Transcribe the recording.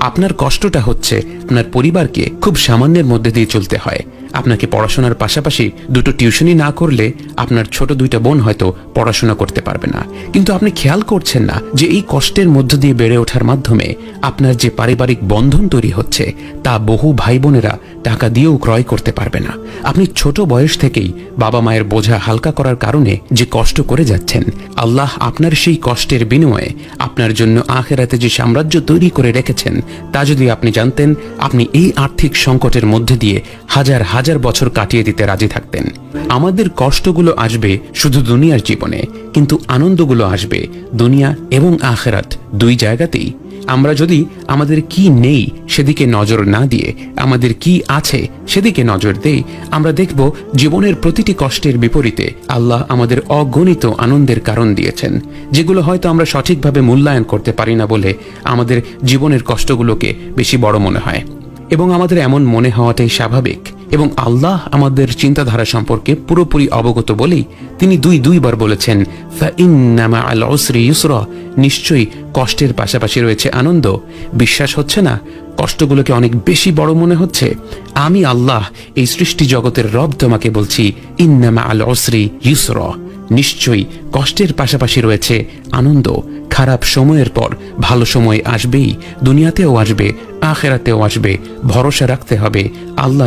আপনার কষ্টটা হচ্ছে আপনার পরিবারকে খুব সামান্যের মধ্যে দিয়ে চলতে হয়। আপনাকে পড়াশোনার পাশাপাশি দুটো টিউশনই না করলে আপনার ছোট দুইটা বোন হয়তো পড়াশোনা করতে পারবে না। কিন্তু আপনি খেয়াল করছেন না যে এই কষ্টের মধ্য দিয়ে বেড়ে ওঠার মাধ্যমে আপনার যে পারিবারিক বন্ধন তৈরি হচ্ছে, তা বহু ভাই বোনেরা টাকা দিয়েও ক্রয় করতে পারবে না। আপনি ছোট বয়স থেকেই বাবা মায়ের বোঝা হালকা করার কারণে যে কষ্ট করে যাচ্ছেন, আল্লাহ আপনার সেই কষ্টের বিনিময়ে আপনার জন্য আখেরাতে যে সাম্রাজ্য তৈরি করে রেখেছেন, তা যদি আপনি জানতেন, আপনি এই আর্থিক সংকটের মধ্যে দিয়ে হাজার হাজার বছর কাটিয়ে দিতে রাজি থাকতেন। আমাদের কষ্টগুলো আসবে শুধু দুনিয়ার জীবনে, কিন্তু আনন্দগুলো আসবে দুনিয়া এবং আখেরাত দুই জায়গাতেই। আমরা যদি আমাদের কি নেই সেদিকে নজর না দিয়ে, আমাদের কি আছে সেদিকে নজর দেই, আমরা দেখব জীবনের প্রতিটি কষ্টের বিপরীতে আল্লাহ আমাদের অগণিত আনন্দের কারণ দিয়েছেন, যেগুলো হয়তো আমরা সঠিকভাবে মূল্যায়ন করতে পারি না বলে আমাদের জীবনের কষ্টগুলোকে বেশি বড় মনে হয়। এবং আমাদের এমন মনে হওয়াটাই স্বাভাবিক এবং আল্লাহ আমাদের চিন্তাধারা সম্পর্কে পুরোপুরি অবগত বলেই তিনি দুই দুইবার বলেছেন নিশ্চয়ই কষ্টের পাশাপাশি রয়েছে আনন্দ। বিশ্বাস হচ্ছে না, কষ্টগুলোকে অনেক বেশি বড় মনে হচ্ছে। আমি আল্লাহ, এই সৃষ্টি জগতের রব তোমাকে বলছি ইন্নামা আল উসরি ইউসরা। নিশ্চয়ই কষ্টের পাশাপাশি রয়েছে আনন্দ। খারাপ সময়ের পর ভালো সময় আসবেই, দুনিয়াতেও আসবে, আখেরাতেও আসবে, ভরসা রাখতে হবে, আল্লাহ